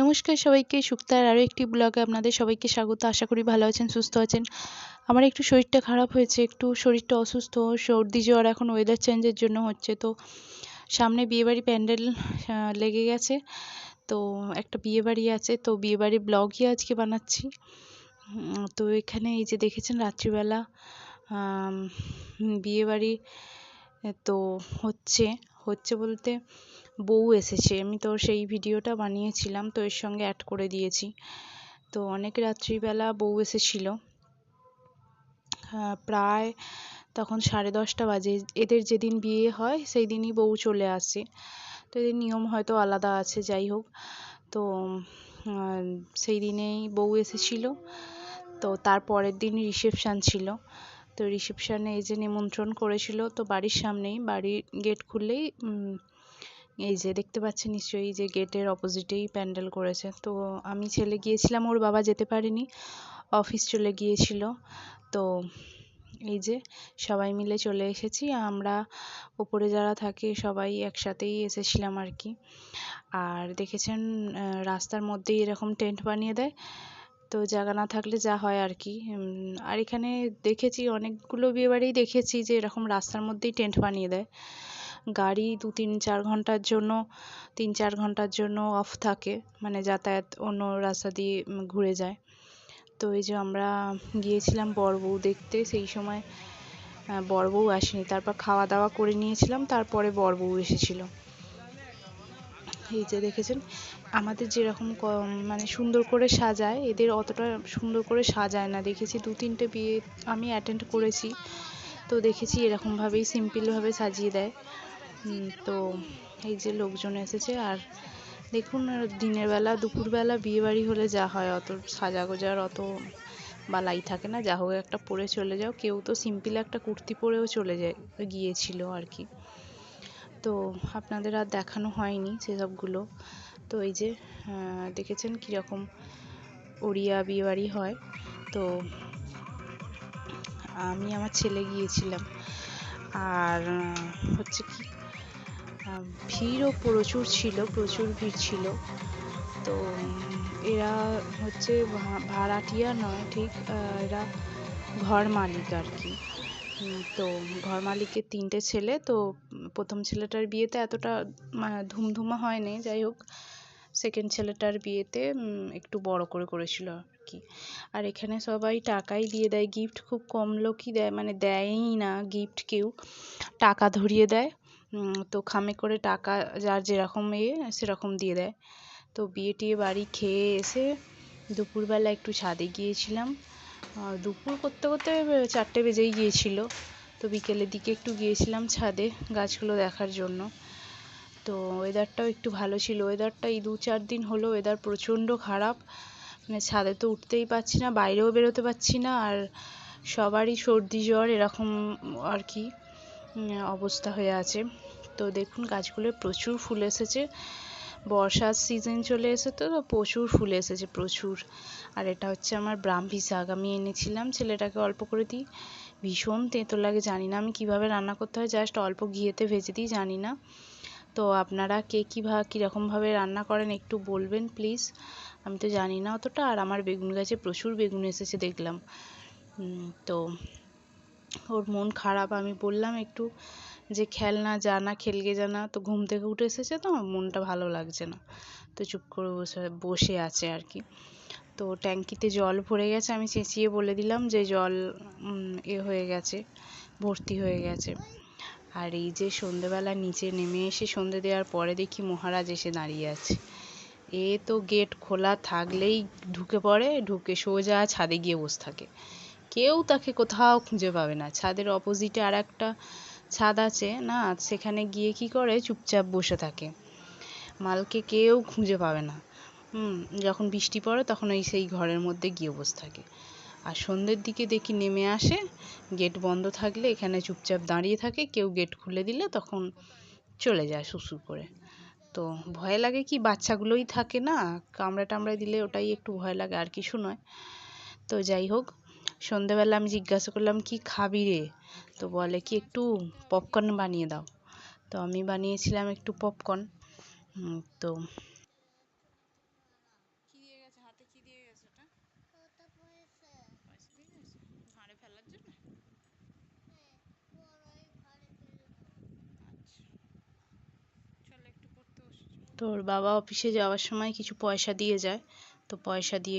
নমস্কার সবাইকে শুক্তার আরও একটি ব্লগে আপনাদের সবাইকে স্বাগত। আশা করি ভালো আছেন, সুস্থ আছেন। আমার একটু শরীরটা খারাপ হয়েছে, একটু শরীরটা অসুস্থ, সর্দি জ্বর, এখন ওয়েদার চেঞ্জের জন্য হচ্ছে। তো সামনে বিয়েবাড়ি প্যান্ডেল লেগে গেছে। তো একটা বিয়েবাড়ি আছে, তো বিয়েবাড়ির ব্লগই আজকে বানাচ্ছি। তো এখানে এই যে দেখেছেন রাত্রিবেলা বিয়েবাড়ি তো হচ্ছে হচ্ছে বলতে বউ এসেছে। আমি তো সেই ভিডিওটা বানিয়েছিলাম, তো এর সঙ্গে অ্যাড করে দিয়েছি। তো অনেক রাত্রিবেলা বউ এসেছিল। প্রায় তখন সাড়ে দশটা বাজে। এদের যেদিন বিয়ে হয় সেই দিনই বউ চলে আসে। তো এদের নিয়ম হয়তো আলাদা আছে, যাই হোক। তো সেই দিনেই বউ এসেছিল। তো তার পরের দিন রিসেপশান ছিল। তো রিসেপশানে এই যে নিমন্ত্রণ করেছিল, তো বাড়ির সামনেই, বাড়ির গেট খুললেই এই যে দেখতে পাচ্ছেন নিশ্চয়ই যে গেটের অপোজিটেই প্যান্ডেল করেছে। তো আমি ছেলে গিয়েছিলাম, ওর বাবা যেতে পারেনি, অফিস চলে গিয়েছিল। তো এই যে সবাই মিলে চলে এসেছি, আমরা, ওপরে যারা থাকে সবাই একসাথেই এসেছিলাম আর কি। আর দেখেছেন রাস্তার মধ্যেই এরকম টেন্ট বানিয়ে দেয়। তো জায়গা না থাকলে যা হয় আর কি। আর এখানে দেখেছি, অনেকগুলো বিয়েবাড়িই দেখেছি যে এরকম রাস্তার মধ্যেই টেন্ট বানিয়ে দেয়। গাড়ি দু তিন চার ঘণ্টার জন্য, তিন চার ঘণ্টার জন্য অফ থাকে মানে যাতায়াত অন্য রাস্তা দিয়ে ঘুরে যায়। তো এই যে আমরা গিয়েছিলাম বর বউ দেখতে, সেই সময় বর বউ আসেনি। তারপর খাওয়া দাওয়া করে নিয়েছিলাম, তারপরে বর বউ এসেছিল। এই যে দেখেছেন, আমাদের যেরকম মানে সুন্দর করে সাজায়, এদের অতটা সুন্দর করে সাজায় না। দেখেছি দু তিনটে বিয়ে আমি অ্যাটেন্ড করেছি, তো দেখেছি এরকমভাবেই সিম্পলভাবে সাজিয়ে দেয়। তো এই যে লোকজন এসেছে, আর দেখুন, দিনের বেলা দুপুরবেলা বিয়েবাড়ি হলে যা হয়, অত সাজা গোজার অত বালাই থাকে না, যা হোক একটা পরে চলে যাও। কেউ তো সিম্পল একটা কুর্তি পরেও চলে যায়, গিয়েছিল আর কি। তো আপনাদের আর দেখানো হয়নি সেসবগুলো। তো এই যে দেখেছেন কীরকম ওড়িয়া বিয়েবাড়ি হয়। তো আমি আমার ছেলে গিয়েছিলাম, আর হচ্ছে কি ভিড়ও প্রচুর ছিল, প্রচুর ভিড় ছিল। তো এরা হচ্ছে ভাড়াটিয়া নয়, ঠিক এরা ঘর মালিক আর কি। তো, ঘর মালিকের তিনটে ছেলে, তো, প্রথম ছেলেটার বিয়েতে এতটা ধুমধুমা হয়নি, যাই হোক। সেকেন্ড ছেলেটার বিয়েতে একটু বড় করে করেছিল আর কি। আর এখানে সবাই টাকাই দিয়ে দেয়, গিফট খুব কম লোকই দেয় মানে দেয়ই না গিফট কেউ। টাকা ধরিয়ে দেয়। তো খামে করে টাকা যার যেরকম ইয়ে সেরকম দিয়ে দেয়। তো বিয়ে টিয়ে বাড়ি খেয়ে এসে দুপুরবেলা একটু ছাদে গিয়েছিলাম। দুপুর করতে করতে চারটে বেজেই গিয়েছিল। তো বিকেলের দিকে একটু গিয়েছিলাম ছাদে গাছগুলো দেখার জন্য। তো ওয়েদারটাও একটু ভালো ছিল। ওয়েদারটা এই দু চার দিন হলো ওয়েদার প্রচণ্ড খারাপ। মানে ছাদে তো উঠতেই পারছি না, বাইরেও বেরোতে পারছি না, আর সবারই সর্দি জ্বর এরকম আর কি। অবস্থা হয়ে আছে। তো দেখুন গাছগুলো প্রচুর ফুল এসেছে। বর্ষার সিজন চলে এসে তো প্রচুর ফুল এসেছে, প্রচুর। আর এটা হচ্ছে আমার ব্রাহ্মী শাক। আমি এনেছিলাম, ছেলেটাকে অল্প করে দিই। ভীষণ তেঁতো লাগে, জানি না আমি কীভাবে রান্না করতে হয়। জাস্ট অল্প ঘিয়েতে ভেজে দিই, জানি না। তো আপনারা কে কীভাবে কীরকমভাবে রান্না করেন একটু বলবেন প্লিজ আমি তো জানি না অতটা। আর আমার বেগুন গাছে প্রচুর বেগুন এসেছে, দেখলাম। তো ওর মন খারাপ, আমি বললাম একটু যে খেল না, যা না খেলগে যা না। তো ঘুম থেকে উঠে এসেছে তো মনটা ভালো লাগছে না। তো চুপ করে বসে বসে আছে আর কি। তো ট্যাঙ্কিতে জল ভরে গেছে, আমি চেঁচিয়ে বলে দিলাম যে জল এ হয়ে গেছে, ভর্তি হয়ে গেছে। আর এই যে সন্ধেবেলা নিচে নেমে এসে সন্ধে দেওয়ার পরে দেখি মহারাজ এসে দাঁড়িয়ে আছে। এ তো গেট খোলা থাকলেই ঢুকে পড়ে, ঢুকে সোজা ছাদে গিয়ে বসে থাকে। কেউ তাকে কোথাও খুঁজে পাবে না। ছাদের অপোজিটে আর একটা ছাদ আছে, না? সেখানে গিয়ে কি করে? চুপচাপ বসে থাকে। মালকে কেউ খুঁজে পাবে না। হুম, যখন বৃষ্টি পড়ে তখন ওই সেই ঘরের মধ্যে গিয়ে বসে থাকে। আর সন্ধ্যের দিকে দেখি নেমে আসে, গেট বন্ধ থাকলে এখানে চুপচাপ দাঁড়িয়ে থাকে, কেউ গেট খুলে দিলে তখন চলে যায় শ্বশুর করে। তো ভয় লাগে কি বাচ্চাগুলোই থাকে না? কামড়া টামড়ে দিলে ওটাই একটু ভয় লাগে, আর কিছু নয়। তো যাই হোক সন্ধেবেলা আমি জিজ্ঞাসা করলাম কি খাবি রে? তো বলে কি একটু পপকর্ন বানিয়ে দাও। তো আমি বানিয়েছিলাম একটু পপকর্ন তো আচ্ছা। তোর বাবা অফিসে যাওয়ার সময় কিছু পয়সা দিয়ে যায়। তো পয়সা দিয়ে